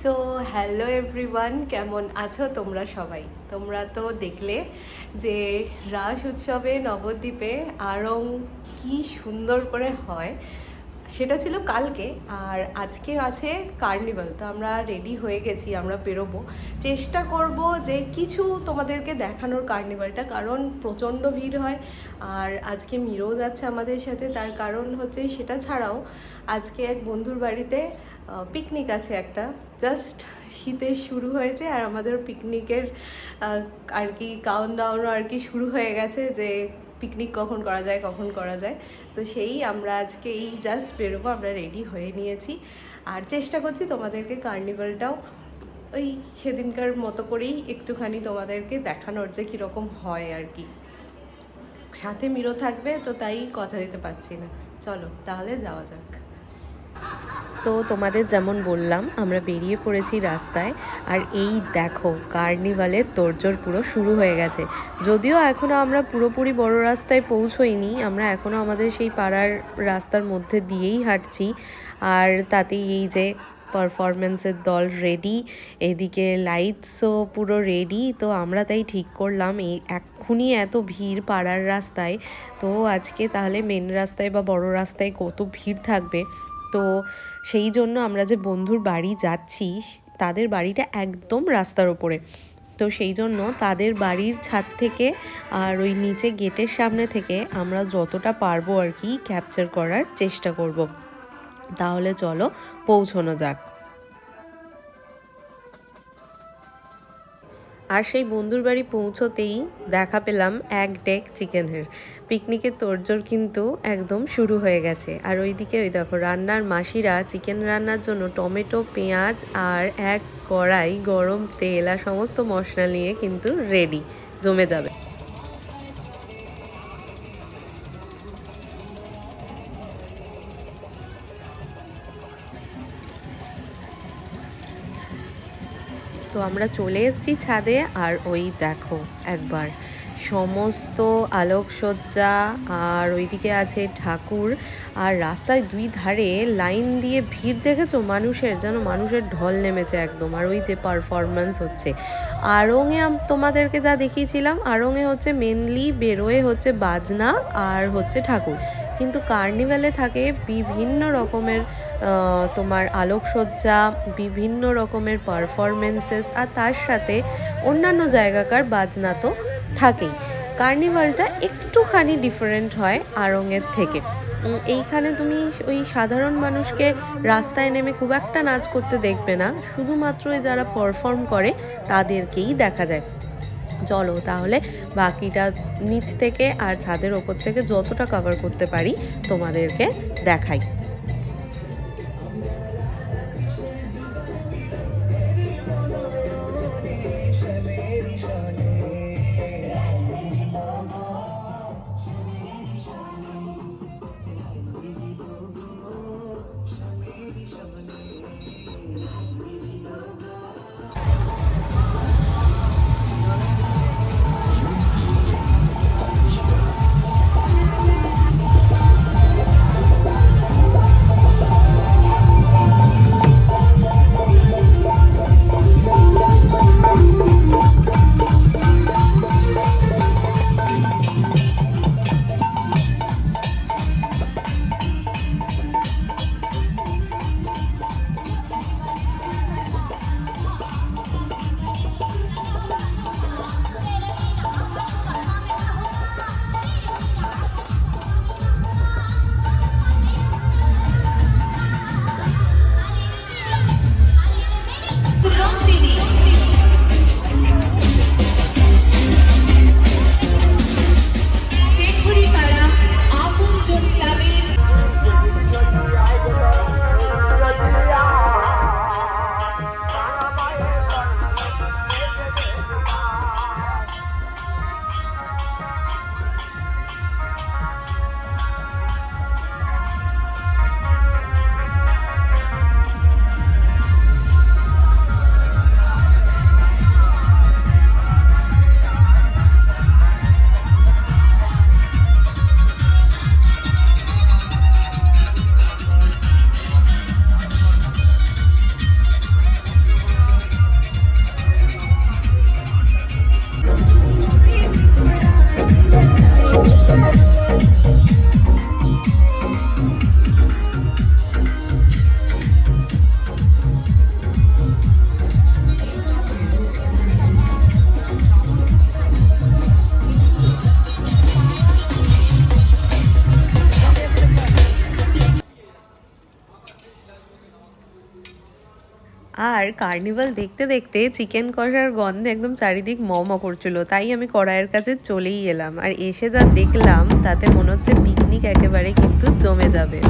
So hello everyone কেমন আছো তোমরা সবাই? তোমরা তো দেখলে যে রাস উৎসবে, নবদ্বীপে আরং কি সুন্দর করে হয়, সেটা ছিল কালকে আর আজকে আছে কার্নিভাল। তো আমরা রেডি হয়ে গেছি, আমরা বেরোবো। চেষ্টা করব যে কিছু তোমাদেরকে দেখানোর কার্নিভালটা, কারণ প্রচণ্ড ভিড় হয় আর আজকে মিরও যাচ্ছে আমাদের সাথে, তার কারণ হচ্ছে সেটা ছাড়াও আজকে এক বন্ধুর বাড়িতে পিকনিক আছে একটা। জাস্ট শীতে শুরু হয়েছে আর আমাদের পিকনিকের আর কি কাউন্ট ডাউনও আর কি শুরু হয়ে গেছে যে পিকনিক কখন করা যায়, কখন করা যায়। তো সেই আমরা আজকে এই জাস্ট বেরোবো, আমরা রেডি হয়ে নিয়েছি। আর চেষ্টা করছি তোমাদেরকে কার্নিভালটাও ওই সেদিনকার মতো করেই একটুখানি তোমাদেরকে দেখানোর যে কীরকম হয় আর কি। সাথে মিরো থাকবে, তো তাই কথা দিতে পারছি না। চলো, তাহলে যাওয়া যাক। তো তোমাদের যেমন বললাম, আমরা বেরিয়ে পড়েছি রাস্তায়। আর এই দেখো কার্নিভালের তোড়জোড় পুরো শুরু হয়ে গেছে। যদিও এখনও আমরা পুরোপুরি বড় রাস্তায় পৌঁছোইনি, আমরা এখনও আমাদের সেই পাড়ার রাস্তার মধ্যে দিয়েই হাঁটছি। আর তাতেই এই যে পারফরমেন্সের দল রেডি এদিকে লাইটসও পুরো রেডি তো আমরা তাই ঠিক করলাম এই এক্ষুনি এত ভিড় পাড়ার রাস্তায়। তো আজকে তাহলে মেন রাস্তায় বা বড় রাস্তায় কত ভিড় থাকবে? তো সেই জন্য আমরা যে বন্ধুর বাড়ি যাচ্ছি, তাদের বাড়িটা একদম রাস্তার ওপরে। তো সেই জন্য তাদের বাড়ির ছাদ থেকে আর ওই নিচে গেটের সামনে থেকে আমরা যতটা পারব আর কি ক্যাপচার করার চেষ্টা করব। তাহলে চলো পৌঁছানো যাক। আর সেই বন্ধুর বাড়ি পৌঁছতেই দেখা পেলাম এক ডেক চিকেনের। পিকনিকের তোড়জোড় কিন্তু একদম শুরু হয়ে গেছে। আর ওইদিকে ওই দেখো রান্নার মাসিরা চিকেন রান্নার জন্য টমেটো, পেঁয়াজ আর এক কড়াই গরম তেল আর সমস্ত মশলা নিয়ে কিন্তু রেডি জমে যাবে। তো আমরা চলে এসেছি ছাদে আর ওই দেখো একবার সমস্ত আলোকসজ্জা আর ওইদিকে আছে ঠাকুর। আর রাস্তায় দুই ধারে লাইন দিয়ে ভিড় দেখেছ? মানুষের, যেন মানুষের ঢল নেমেছে একদম। আর ওই যে পারফরমেন্স হচ্ছে। আড়ংয়ে তোমাদেরকে যা দেখিয়েছিলাম আড়ংয়ে হচ্ছে মেনলি বেরোয় হচ্ছে বাজনা আর হচ্ছে ঠাকুর। কিন্তু কার্নিভ্যালে থাকে বিভিন্ন রকমের তোমার আলোকসজ্জা, বিভিন্ন রকমের পারফরমেন্সেস আর তার সাথে অন্যান্য জায়গাকার বাজনা তো থাকেই। কার্নিভালটা একটুখানি ডিফারেন্ট হয় আড়ংয়ের থেকে। এইখানে তুমি ওই সাধারণ মানুষকে রাস্তায় নেমে খুব একটা নাচ করতে দেখবে না। শুধুমাত্র যারা পারফর্ম করে, তাদেরকেই দেখা যায়। চলো তাহলে বাকিটা নিচ থেকে আর ছাদের ওপর থেকে যতটা কভার করতে পারি তোমাদেরকে দেখাই। আর কার্নিভাল দেখতে দেখতে চিকেন কষার গন্ধে একদম চারিদিক মম করছিল। তাই আমি কড়াইয়ের কাছে চলেই এলাম। আর এসে যা দেখলাম, তাতে মনে হচ্ছে পিকনিক একেবারে কিন্তু জমে যাবে।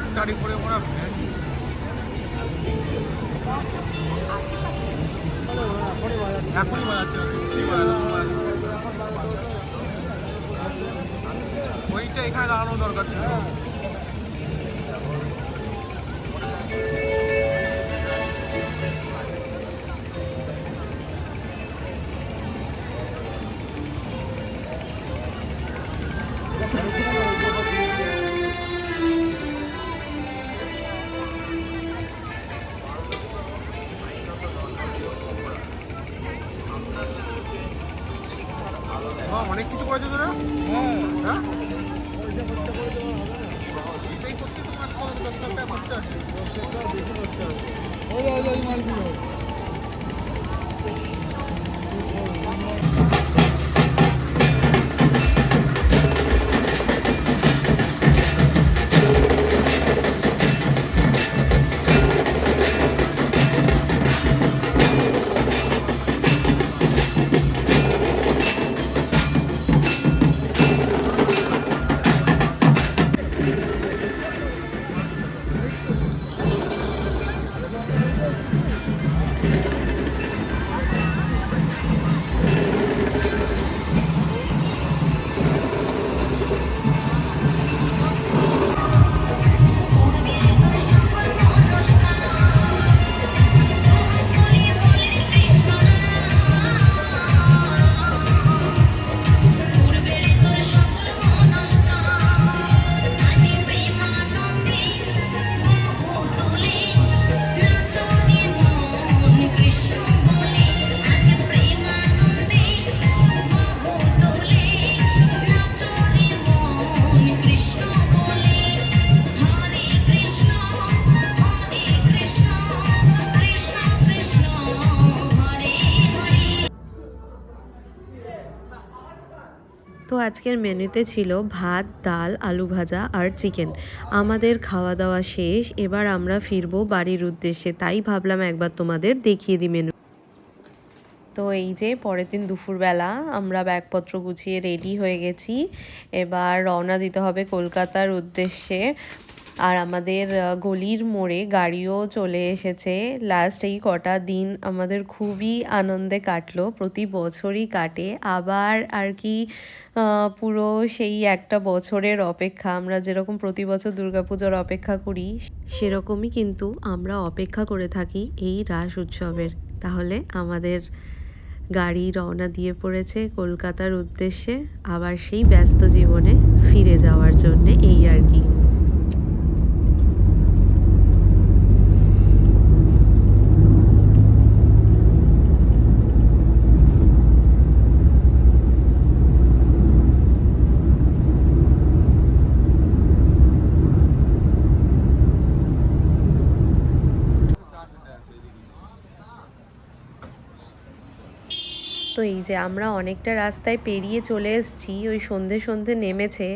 ট্রাক্টারে করে ওরা এখনই বাজাচ্ছে। ওইটা এখানে দাঁড়ানো দরকার ছিল ওই ওই মালগুলো তো আজকের মেনুতে ছিল ভাত, ডাল, আলু ভাজা আর চিকেন। আমাদের খাওয়া দাওয়া শেষ, এবার আমরা ফিরবো বাড়ির উদ্দেশ্যে। তাই ভাবলাম একবার তোমাদের দেখিয়ে দিই মেনু। তো এই যে পরের দিন দুপুরবেলা আমরা ব্যাগপত্র গুছিয়ে রেডি হয়ে গেছি। এবার রওনা দিতে হবে কলকাতার উদ্দেশ্যে। আর আমাদের গলির মোড়ে গাড়িও চলে এসেছে। লাস্ট এই কটা দিন আমাদের খুবই আনন্দে কাটলো, প্রতি বছরই কাটে। আবার আর কি পুরো সেই একটা বছরের অপেক্ষা, আমরা যেরকম প্রতি বছর দুর্গাপুজোর অপেক্ষা করি, সেরকমই কিন্তু আমরা অপেক্ষা করে থাকি এই রাস উৎসবের। তাহলে আমাদের গাড়ি রওনা দিয়ে পড়েছে কলকাতার উদ্দেশ্যে, আবার সেই ব্যস্ত জীবনে ফিরে যাওয়ার জন্যে এই আর কি। তো এই যে আমরা অনেকটা রাস্তায় পেরিয়ে চলে এসেছি, ওই সন্ধে সন্ধে নেমেছে,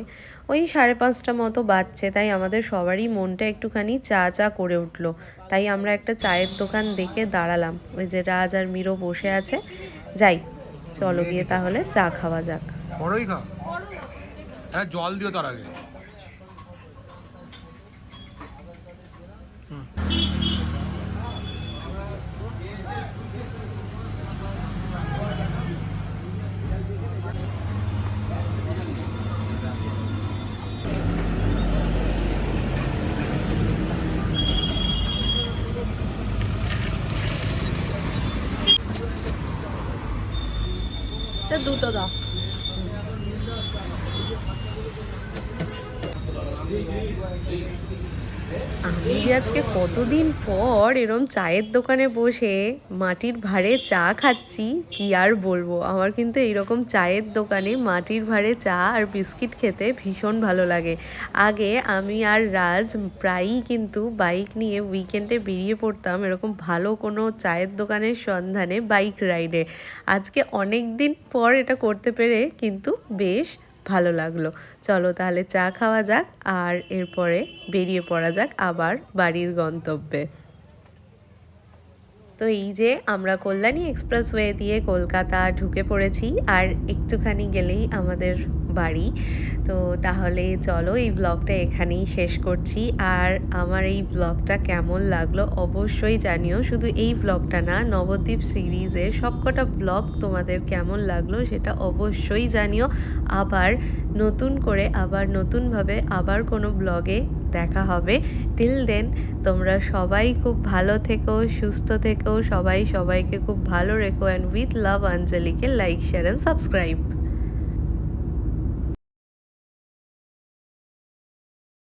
ওই সাড়ে পাঁচটা মতো বাজছে, তাই আমাদের সবারই মনটা একটুখানি চা চা করে উঠল। তাই আমরা একটা চায়ের দোকান দেখে দাঁড়ালাম। ওই যে রাজ আর মিরো বসে আছে। যাই, চলো গিয়ে তাহলে চা খাওয়া যাক। হ্যাঁ জল দিও তার আগে। দুটো দাও। আমি আজকে কতদিন পর এরম চায়ের দোকানে বসে মাটির ভাঁড়ে চা খাচ্ছি, কি আর বলব? আমার কিন্তু এইরকম চায়ের দোকানে মাটির ভাঁড়ে চা আর বিস্কিট খেতে ভীষণ ভালো লাগে। আগে আমি আর রাজ প্রায়ই কিন্তু বাইক নিয়ে উইকেন্ডে বেরিয়ে পড়তাম এরকম ভালো কোনো চায়ের দোকানের সন্ধানে বাইক রাইডে আজকে অনেক দিন পর এটা করতে পেরে কিন্তু বেশ ভালো লাগল। চলো তাহলে চা খাওয়া যাক আর এরপরে বেরিয়ে পড়া যাক আবার বাড়ির গন্তব্যে। তো এই যে আমরা কল্যাণী এক্সপ্রেসওয়ে দিয়ে কলকাতা ঢুকে পড়েছি, আর একটুখানি গেলেই আমাদের বাড়ি। তো তাহলে চলো এই ব্লগটা এখানেই শেষ করছি। আর আমার এই ব্লগটা কেমন লাগল অবশ্যই জানিও। শুধু এই ব্লগটা না, নবদ্বীপ সিরিজের সবকটা ব্লগ তোমাদের কেমন লাগল সেটা অবশ্যই জানিও। আবার নতুন করে, আবার নতুনভাবে, আবার কোনো ব্লগে দেখা হবে। টিল দেন তোমরা সবাই খুব ভালো থেকো, সুস্থ থেকো, সবাই সবাইকে খুব ভালো রেখো। অ্যান্ড উইথ লাভ আঞ্জলিকে লাইক শেয়ার অ্যান্ড সাবস্ক্রাইব